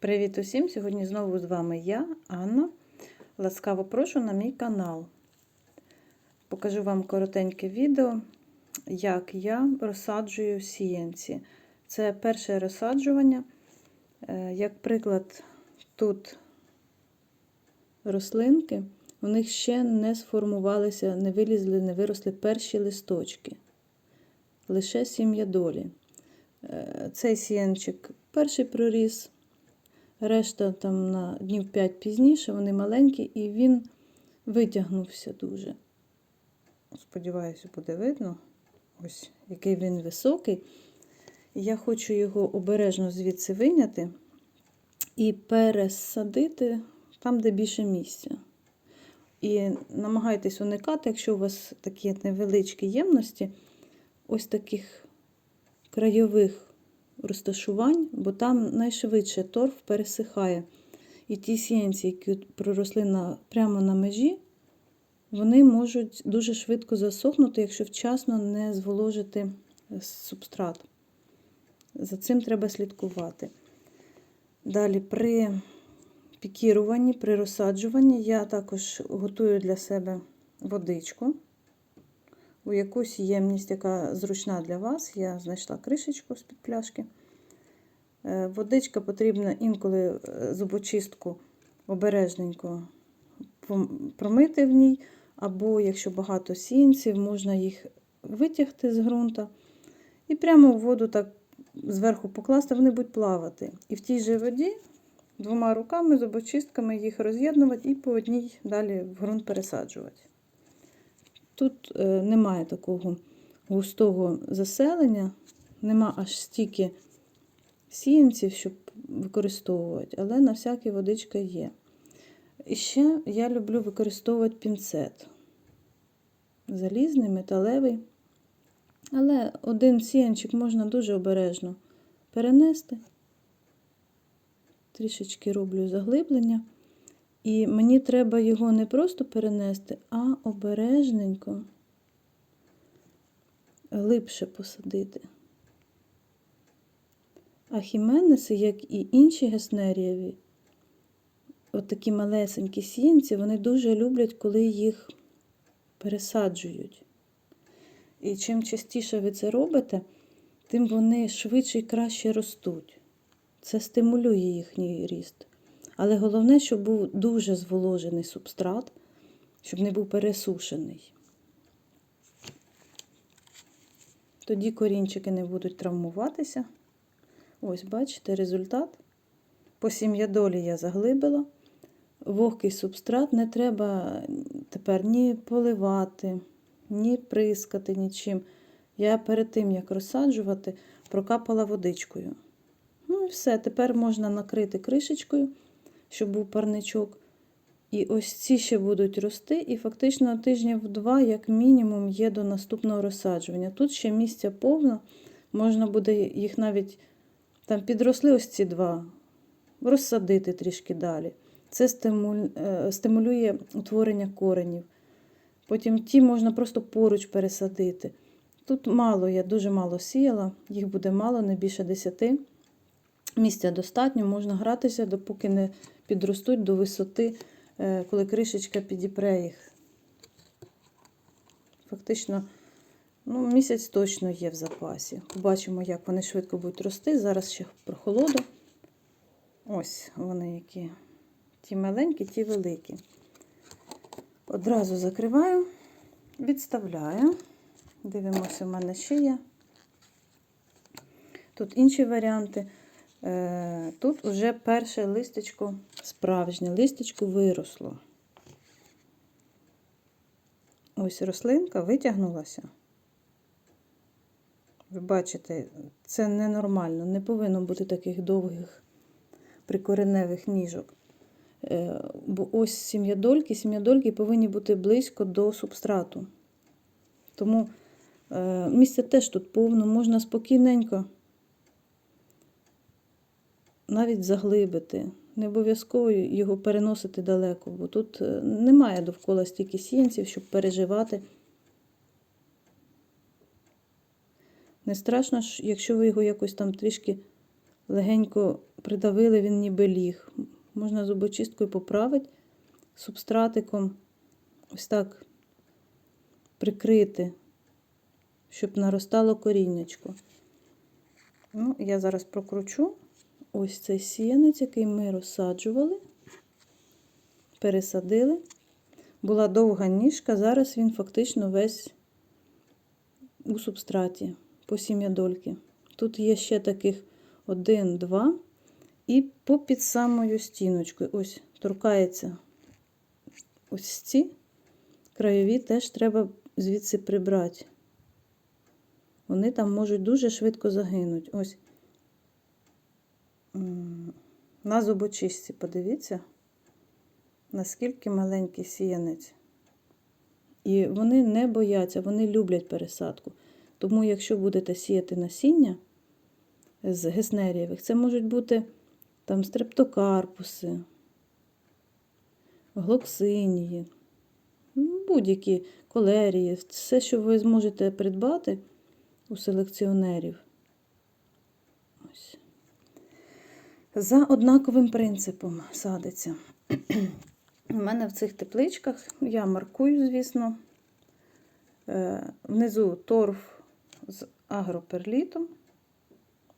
Привіт усім! Сьогодні знову з вами я, Анна. Ласкаво прошу на мій канал. Покажу вам коротеньке відео, як я розсаджую сіянці. Це перше розсаджування. Е, Як приклад, тут рослинки, у них ще не сформувалися, не вилізли, не виросли перші листочки. Лише сім'я долі. Е, Цей сіянчик перший проріс. Решта там на днів 5 пізніше, вони маленькі, і він витягнувся дуже. Сподіваюся, буде видно. Ось який він високий. Я хочу його обережно звідси виняти і пересадити там, де більше місця. І намагайтесь уникати, якщо у вас такі невеличкі ємності, ось таких крайових розташувань, бо там найшвидше торф пересихає. І ті сіянці, які проросли на, прямо на межі, вони можуть дуже швидко засохнути, якщо вчасно не зволожити субстрат. За цим треба слідкувати. Далі, при пікіруванні, при розсаджуванні я також готую для себе водичку. У якусь ємність, яка зручна для вас, я знайшла кришечку з-під пляшки. Водичка потрібна інколи зубочистку обережненько промити в ній, або, якщо багато сінців, можна їх витягти з ґрунта і прямо в воду так зверху покласти, вони будуть плавати. І в тій же воді двома руками, зубочистками їх роз'єднувати і по одній далі в ґрунт пересаджувати. Тут е, немає такого густого заселення, нема аж стільки сіянців, щоб використовувати, але на всякий водичка є. І ще я люблю використовувати пінцет. Залізний, металевий. Але один сіянчик можна дуже обережно перенести. Трішечки роблю заглиблення. І мені треба його не просто перенести, а обережненько глибше посадити. А хіменеси, як і інші геснерієві, от такі малесенькі сіянці, вони дуже люблять, коли їх пересаджують. І чим частіше ви це робите, тим вони швидше і краще ростуть. Це стимулює їхній ріст. Але головне, щоб був дуже зволожений субстрат, щоб не був пересушений. Тоді корінчики не будуть травмуватися. Ось, бачите, результат. По сім'ядолі я заглибила. Вогкий субстрат не треба тепер ні поливати, ні прискати нічим. Я перед тим, як розсаджувати, прокапала водичкою. Ну і все, тепер можна накрити кришечкою щоб був парничок. І ось ці ще будуть рости, і фактично тижнів два, як мінімум, є до наступного розсаджування. Тут ще місця повно, можна буде їх навіть там підросли ось ці два, розсадити трішки далі. Це стимулює утворення коренів. Потім ті можна просто поруч пересадити. Тут мало, я дуже мало сіяла, їх буде мало, не більше 10. Місця достатньо, можна гратися, допоки не підростуть до висоти, е, коли кришечка підіпре їх. Фактично, ну, місяць точно є в запасі. Побачимо, як вони швидко будуть рости. Зараз ще прохолоду. Ось вони які. Ті маленькі, ті великі. Одразу закриваю, відставляю. Дивимося, в мене ще є. Тут інші варіанти. Е, тут вже перше листечко, справжнє листечко виросло. Ось рослинка витягнулася. Ви бачите, це ненормально, не повинно бути таких довгих прикореневих ніжок. Е, бо ось сім'ядольки, сім'ядольки повинні бути близько до субстрату. Тому е, місця теж тут повно, можна спокійненько навіть заглибити. Не обов'язково його переносити далеко, бо тут е, немає довкола стільки сіянців, щоб переживати. Не страшно, якщо ви його якось там трішки легенько придавили, він ніби ліг. Можна зубочисткою поправити субстратиком, ось так прикрити, щоб наростало коріннячко. Ну, я зараз прокручу ось цей сіянець, який ми розсаджували, пересадили. Була довга ніжка, зараз він фактично весь у субстраті по сім'ядольки. Тут є ще таких один, два, і попід самою стіночкою. Ось торкається ось ці краєві теж треба звідси прибрати. Вони там можуть дуже швидко загинути. Ось на зубочистці, подивіться, наскільки маленький сіянець. І вони не бояться, вони люблять пересадку. Тому, якщо будете сіяти насіння з геснерієвих, це можуть бути там стрептокарпуси, глоксинії, ну, будь-які колерії, все, що ви зможете придбати у селекціонерів. Ось. За однаковим принципом садиться. У мене в цих тепличках я маркую, звісно, е, внизу торф з агроперлітом.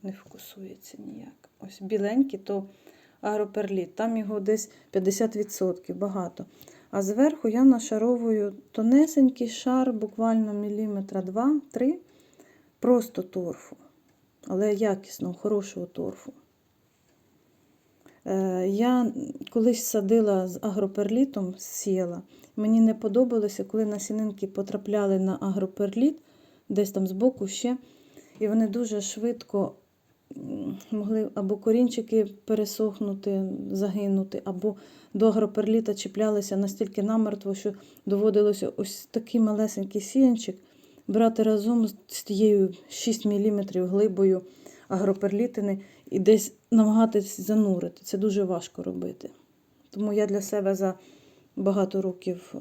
Не фокусується ніяк. Ось біленький, то агроперліт. Там його десь 50%, багато. А зверху я нашаровую тонесенький шар, буквально міліметра 2-3, просто торфу. Але якісного, хорошого торфу. Е, Я колись садила з агроперлітом, сіяла. Мені не подобалося, коли насінинки потрапляли на агроперліт, десь там збоку ще. І вони дуже швидко могли або корінчики пересохнути, загинути, або до агроперліта чіплялися настільки намертво, що доводилося ось такий малесенький сіянчик брати разом з тією 6 мм глибою агроперлітини і десь намагатись занурити. Це дуже важко робити. Тому я для себе за багато років е,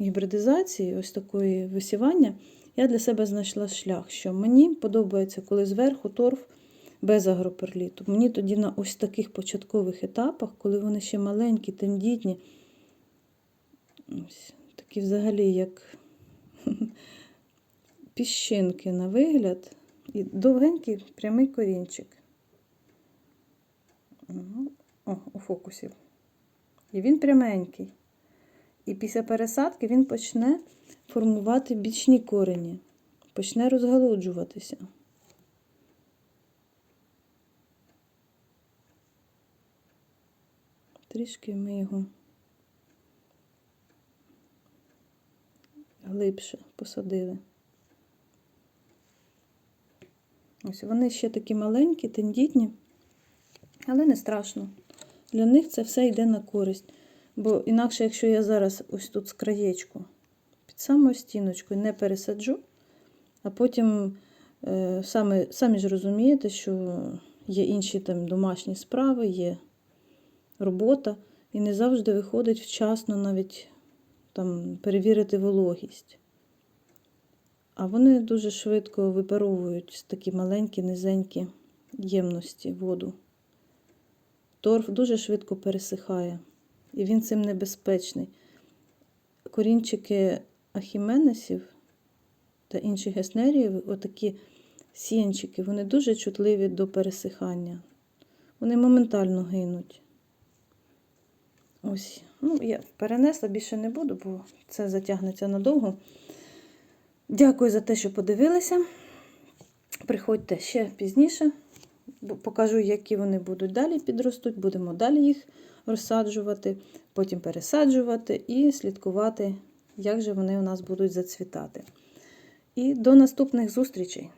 гібридизації, ось такої висівання, я для себе знайшла шлях, що мені подобається, коли зверху торф без агроперліту. Мені тоді на ось таких початкових етапах, коли вони ще маленькі, тендітні, ось такі взагалі як піщинки на вигляд, і довгенький прямий корінчик. Ну, О, у фокусі. І він пряменький. І після пересадки він почне формувати бічні корені, почне розгалуджуватися. Трішки ми його глибше посадили. Ось вони ще такі маленькі, тендітні, але не страшно. Для них це все йде на користь. Бо інакше, якщо я зараз ось тут з краєчку під самою стіночкою не пересаджу, а потім е, самі, самі ж розумієте, що є інші там домашні справи, є робота, і не завжди виходить вчасно навіть там перевірити вологість. А вони дуже швидко випаровують такі маленькі, низенькі ємності воду. Торф дуже швидко пересихає, і він цим небезпечний. Корінчики ахіменесів та інших геснеріїв, отакі сіянчики, вони дуже чутливі до пересихання. Вони моментально гинуть. Ось, ну, я перенесла, більше не буду, бо це затягнеться надовго. Дякую за те, що подивилися. Приходьте ще пізніше, покажу, які вони будуть далі підростуть. Будемо далі їх розсаджувати, потім пересаджувати і слідкувати, як же вони у нас будуть зацвітати. І до наступних зустрічей!